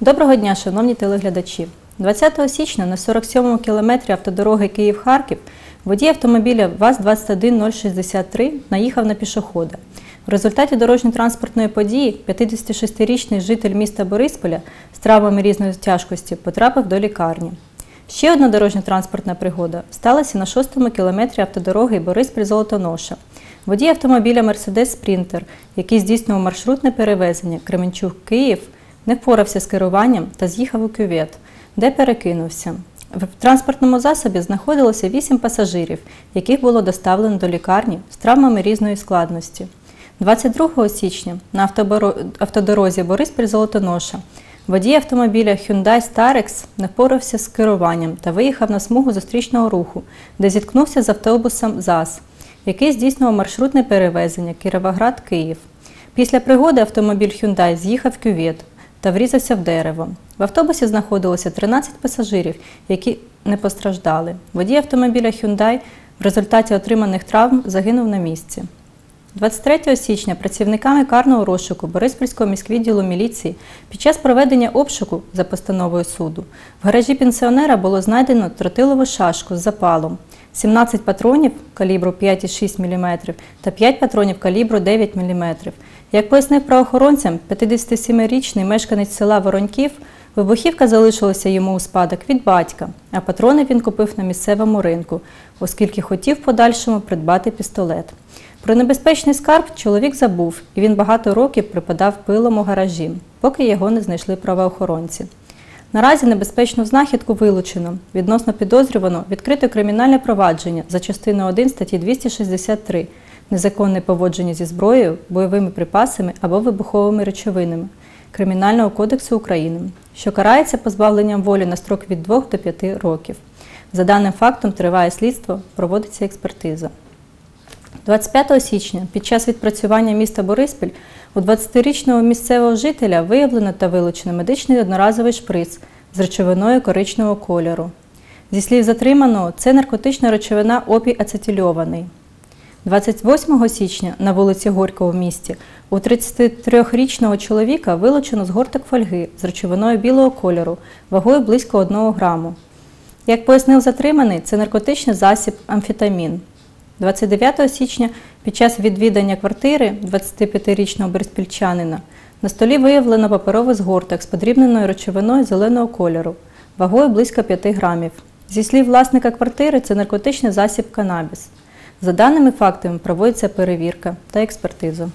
Доброго дня, шановні телеглядачі. 20 січня на 47-му кілометрі автодороги Київ-Харків водій автомобіля ВАЗ-21063 наїхав на пішохода. В результаті дорожньо-транспортної події 56-річний житель міста Борисполя з травмами різної тяжкості потрапив до лікарні. Ще одна дорожньо-транспортна пригода сталася на 6-му кілометрі автодороги Бориспіль-Золотоноша. Водій автомобіля Мерседес Спрінтер, який здійснював маршрутне перевезення Кременчук-Київ, не впорався з керуванням та з'їхав у кювет, де перекинувся. В транспортному засобі знаходилося 8 пасажирів, яких було доставлено до лікарні з травмами різної складності. 22 січня на автодорозі Бориспіль-Золотоноша водій автомобіля Hyundai Starex не впорався з керуванням та виїхав на смугу зустрічного руху, де зіткнувся з автобусом ЗАЗ, який здійснював маршрутне перевезення Кіровоград-Київ. Після пригоди автомобіль Hyundai з'їхав в кювет та врізався в дерево. В автобусі знаходилося 13 пасажирів, які не постраждали. Водій автомобіля Hyundai в результаті отриманих травм загинув на місці. 23 січня працівниками карного розшуку Бориспільського міськвідділу міліції під час проведення обшуку за постановою суду в гаражі пенсіонера було знайдено тротилову шашку з запалом, 17 патронів калібру 5,6 мм та 5 патронів калібру 9 мм. Як пояснив правоохоронцям, 57-річний мешканець села Вороньків, вибухівка залишилася йому у спадок від батька, а патрони він купив на місцевому ринку, оскільки хотів в подальшому придбати пістолет. Про небезпечний скарб чоловік забув, і він багато років припадав пилом у гаражі, поки його не знайшли правоохоронці. Наразі небезпечну знахідку вилучено. Відносно підозрювано відкрито кримінальне провадження за частиною 1 статті 263 незаконне поводження зі зброєю, бойовими припасами або вибуховими речовинами Кримінального кодексу України, що карається позбавленням волі на строк від 2 до 5 років. За даним фактом триває слідство, проводиться експертиза. 25 січня під час відпрацювання міста Бориспіль у 20-річного місцевого жителя виявлено та вилучено медичний одноразовий шприц з речовиною коричневого кольору. Зі слів затриманого, це наркотична речовина опій ацетильований. 28 січня на вулиці Горького в місті у 33-річного чоловіка вилучено згорток фольги з речовиною білого кольору вагою близько 1 граму. Як пояснив затриманий, це наркотичний засіб амфетамін. 29 січня під час відвідання квартири 25-річного берспільчанина на столі виявлено паперовий згорток з подрібненою речовиною зеленого кольору, вагою близько 5 грамів. Зі слів власника квартири, це наркотичний засіб канабіс. За даними фактами проводиться перевірка та експертиза.